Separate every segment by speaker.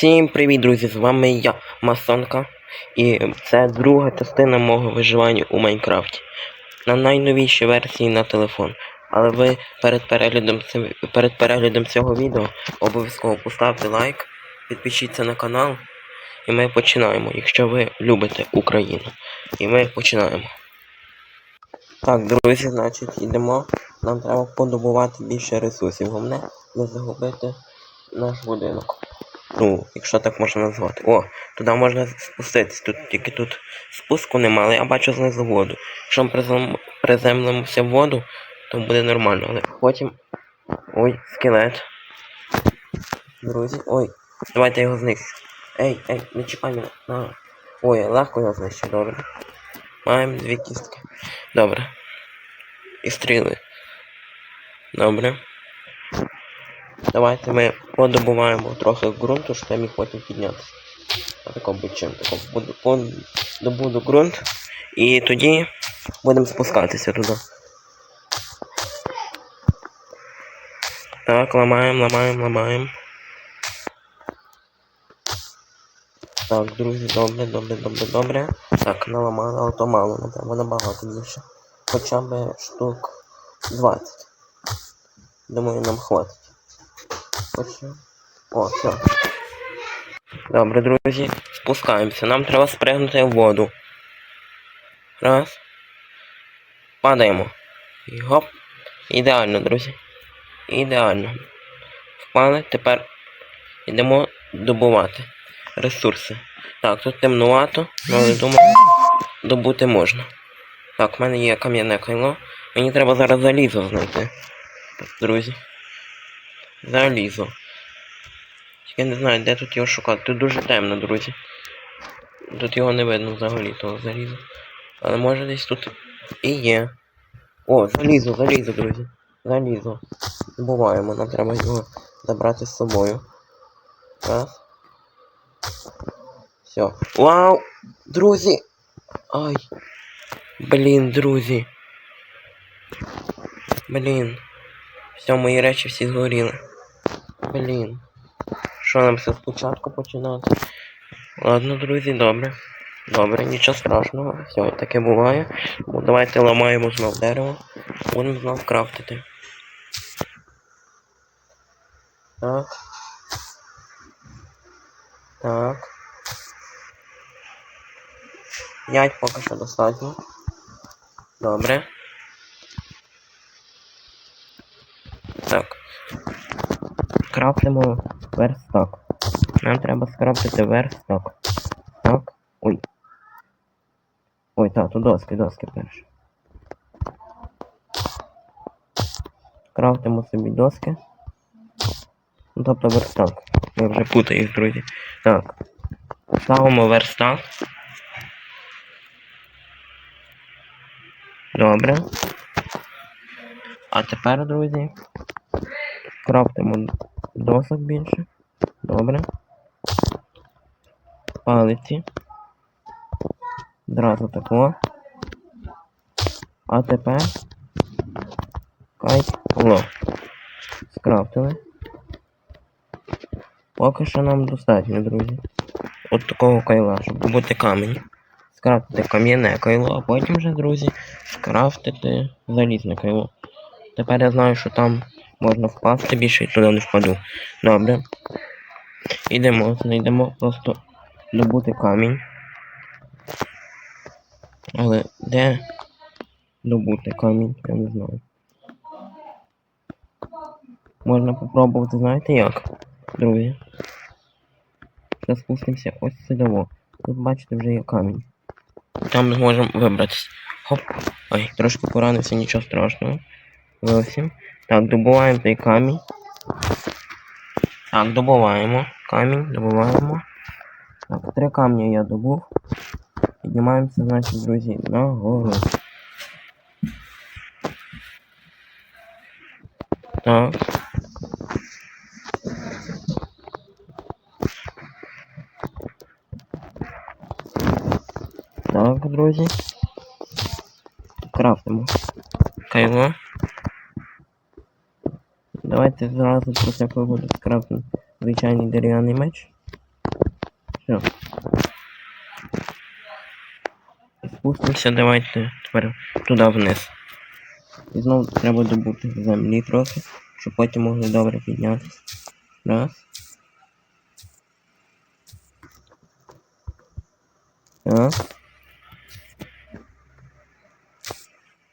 Speaker 1: Всім привіт, друзі! З вами я, Масонка. І це друга частина мого виживання у Майнкрафті. На найновішій версії на телефон. Але ви перед переглядом, перед переглядом цього відео обов'язково поставте лайк, підпишіться на канал. І ми починаємо, якщо ви любите Україну. І ми починаємо. Так, друзі, значить, йдемо. Нам треба подобувати більше ресурсів. Головне не загубити наш будинок. Ну, якщо так можна назвати. О, туди можна спуститись. Тут тільки тут спуску немає, але я бачу знизу воду. Якщо ми призем... приземлимося в воду, то буде нормально. Але потім. Ой, скелет. Друзі, ой, давайте його знищу. Ей, ей, не чіпай мене. На. Ой, легко його знищу, добре. Маємо дві кістки. Добре. І стріли. Добре. Давайте ми подобуваємо трохи ґрунту, щоб я міг потім піднятися. Тако будь-чим. Тако буду, под- добуду ґрунт. І тоді будемо спускатися туди. Так, ламаємо, ламаємо, ламаємо. Так, друзі, добре, добре, добре, добре. Так, наламали, але то мало, нам треба набагато більше. Хоча б штук 20. Думаю, нам хватить. О, все. Добре, друзі, спускаємося. Нам треба спригнути в воду. Раз. Падаємо. І гоп. Ідеально, друзі. Ідеально. Впали. Тепер йдемо добувати ресурси. Так, тут темнувато, але думаю, добути можна. Так, в мене є кам'яне кайло. Мені треба зараз залізо знайти. Друзі. Залізо. Тільки не знаю, де тут його шукати. Тут дуже темно, друзі. Тут його не видно взагалі, того заліза. Але може десь тут і є. О, залізо, залізо, друзі. Залізо. Буваємо, нам треба його забрати з собою. Раз. Все. Вау! Друзі! Ай! Блін, друзі. Блін. Все, мої речі всі згоріли. Блін. Що нам все спочатку починати? Ладно, друзі, добре. Добре, нічого страшного. Все, таке буває. Ну, давайте ламаємо знов дерево. Будемо знов крафтити. Так. Так. П'ять поки що достатньо. Добре. Так. Крафтимо верстак. Нам треба скрафтити верстак. Так. Ой. Ой, так, тут доски, доски перші. Крафтимо собі доски. Ну, тобто верстак. Я вже путаюсь, друзі. Так. Ставимо верстак. Добре. А тепер, друзі, крафтимо досок більше. Добре. Палиці. Зразу тако. А тепер. Кайт. Скрафтили. Поки що нам достатньо, друзі. От такого кайла, щоб добути камінь. Скрафтити кам'яне кайло, а потім вже, друзі, скрафтити залізне кайло. Тепер я знаю, що там можна впасти більше і туди не впаду. Добре. Йдемо, знайдемо просто добути камінь. Але де добути камінь, я не знаю. Можна попробувати, знаєте як, друзі? Зараз спустимося ось сюди. Тут бачите вже є камінь. Там зможемо вибратися. Хоп. Ой, трошки поранився, нічого страшного. Зовсім. Так, добуваємо той камінь. Так, добуваємо. Камінь, добуваємо. Так, три камні я добув. Піднімаємося, значить, друзі, нагору. Так. Так, друзі. Крафтимо. Кайло. Давайте зразу всяку випадок скрафтимо звичайний дерев'яний меч. Все. Спустимося, давайте тепер туди вниз. І знову треба добути землі трохи, щоб потім могли добре піднятися. Раз. Так.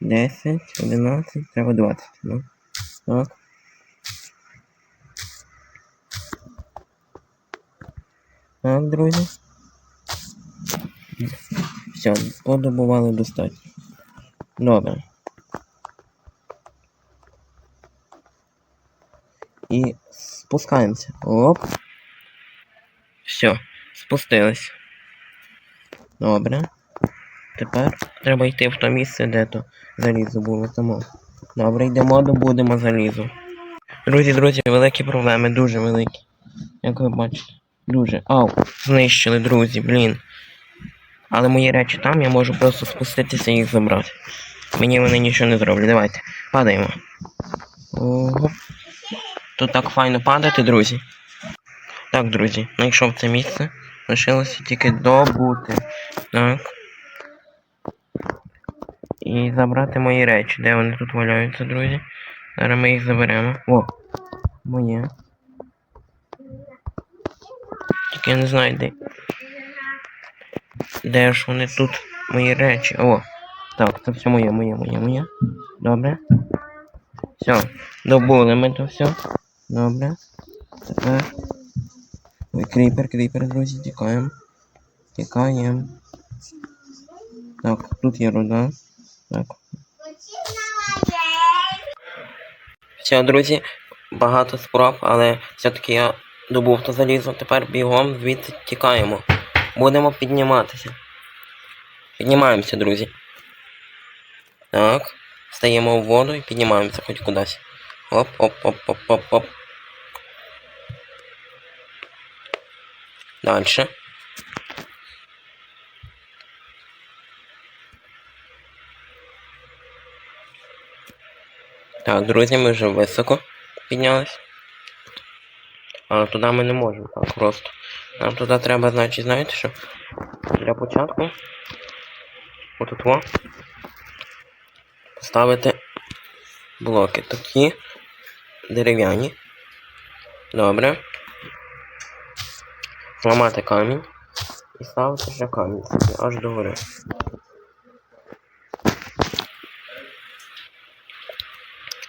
Speaker 1: 10, 11, треба 20. Ну. Так. Так, друзі. Все, подобували достатньо. Добре. І спускаємося. Оп. Все, спустились. Добре. Тепер треба йти в то місце, де то залізо було тому. Добре, йдемо, добудемо залізо. Друзі, друзі, великі проблеми, дуже великі. Як ви бачите. Дуже. Ау, знищили, друзі, блін. Але мої речі там, я можу просто спуститися і їх забрати. Мені вони нічого не зроблять. Давайте. Падаємо. Ого. Тут так файно падати, друзі. Так, друзі, знайшов це місце. Лишилося тільки добути. Так. І забрати мої речі. Де вони тут валяються, друзі? Зараз ми їх заберемо. О! Моє. Тільки я не знаю де. Де ж вони тут мої речі? О! Так, це все моє, моє, моє, моє. Добре. Все, добули ми то все. Добре. Тепер. Ой, кріпер, кріпер, друзі, тікаємо. Тікаємо. Так, тут є руда. Так. Все, друзі, багато спроб, але все-таки я добув то залізо. Тепер бігом звідси тікаємо. Будемо підніматися. Піднімаємося, друзі. Так. Стаємо в воду і піднімаємося хоч кудись. Оп, оп, оп, оп, оп, оп. Дальше. Так, друзі, ми вже високо піднялись. Але туди ми не можемо так просто. Нам туди треба, значить, знаєте що? Для початку. Отут во. Поставити блоки такі дерев'яні. Добре. Зламати камінь і ставити ще камінь аж до гори.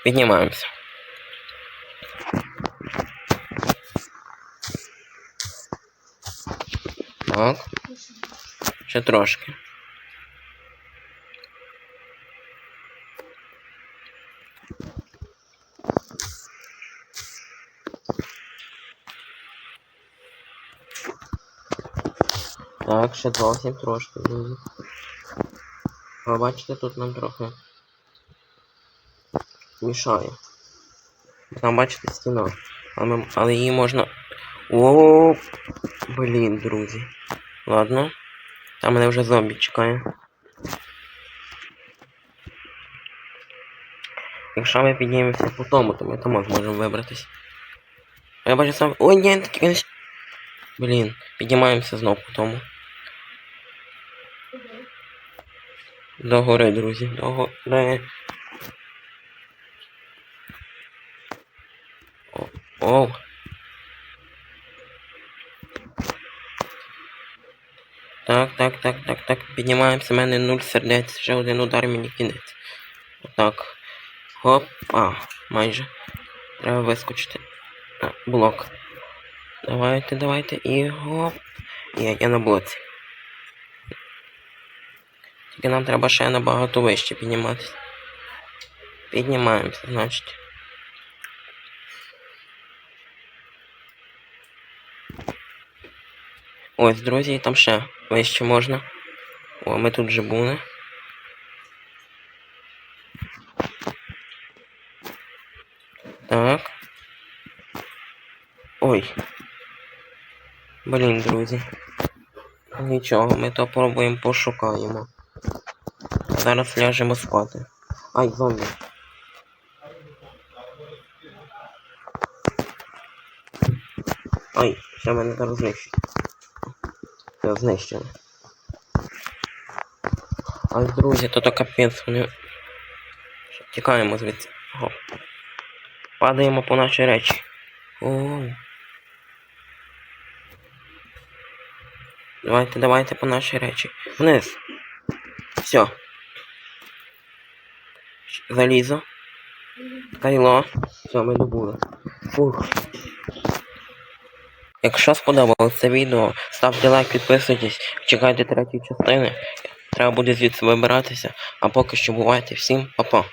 Speaker 1: Піднімаємося. Так. Ще трошки. Так, ще зовсім трошки, друзі. Ви бачите, тут нам трохи мішає. Там бачите стіна. Але, але її можна. О, блін, друзі. Ладно. Там мене вже зомбі чекає. Якщо ми піднімемося по тому, то ми там зможемо вибратись. Я бачу сам. Ой, ні, с- Блін, піднімаємося знов по тому. До гори, друзі, до гори. О, Оу. Так, так, так, так, так. Піднімаємося, в мене нуль сердець, ще один удар мені кінець. Отак. Хоп. А, майже. Треба вискочити. А, блок. Давайте, давайте. І гоп. Є, я на блоці. Тільки нам треба ще набагато вище підніматися. Піднімаємося, значить. Ось, друзі, там ще вище можна. О, ми тут вже були. Так. Ой. Блін, друзі. Нічого, ми то пробуємо пошукаємо. Зараз ляжемо спати. Ай, зомбі. Ай, ще мене зараз знищить. Все, знищено. Ай, друзі, то то капець, вони. Тікаємо звідси. Го. Падаємо по наші речі. О. Давайте, давайте по наші речі. Вниз. Все. Залізо. Кайло. Все, ми добули. Фух. Якщо сподобалось це відео, ставте лайк, підписуйтесь, чекайте третьої частини. Треба буде звідси вибиратися. А поки що бувайте всім, па-па.